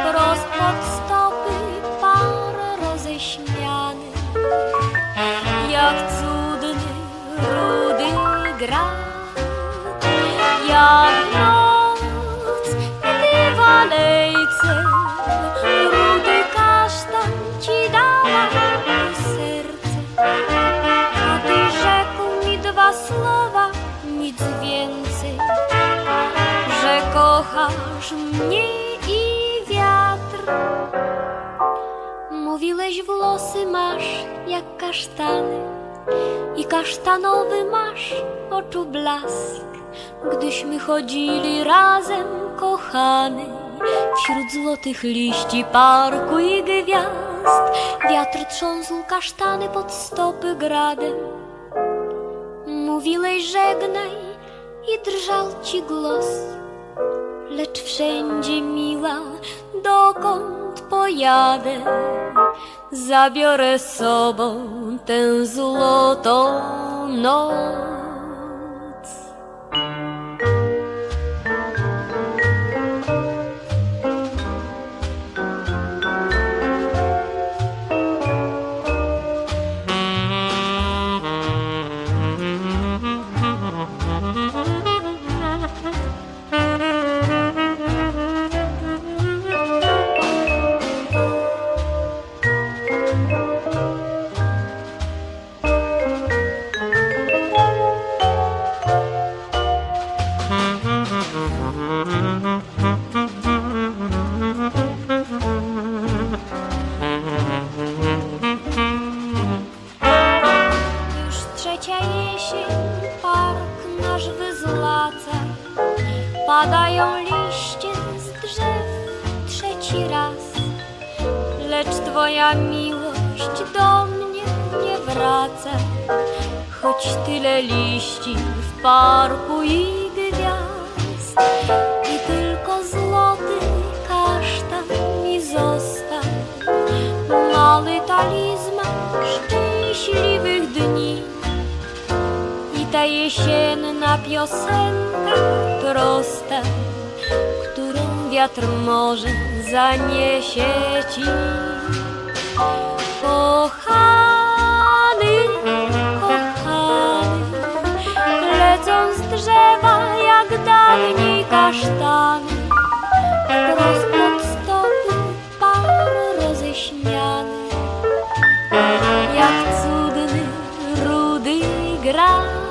prost pod stopy par roześmiany, jak cudny rudy gra, jak noc, gdy walejce rudy kasztan ci dała serce, a ty rzekł mi dwa słowa, nic więcej, że kochasz mnie. Mówiłeś włosy masz jak kasztany i kasztanowy masz oczu blask. Gdyśmy chodzili razem, kochany, wśród złotych liści parku i gwiazd, wiatr trząsł kasztany pod stopy gradem. Mówiłeś żegnaj i drżał ci głos, lecz wszędzie miła, dokąd pojadę, zabiorę z sobą tę złotą noc. Trzecia jesień, park nasz wyzłaca. Padają liście z drzew trzeci raz. Lecz twoja miłość do mnie nie wraca. Choć tyle liści w parku i ta jesienna piosenka prosta, którą wiatr może zaniesie ci. Kochany, kochany, lecą z drzewa jak dawniej kasztany, wprost pod stopy par roześmiany jak cudny rudy gra.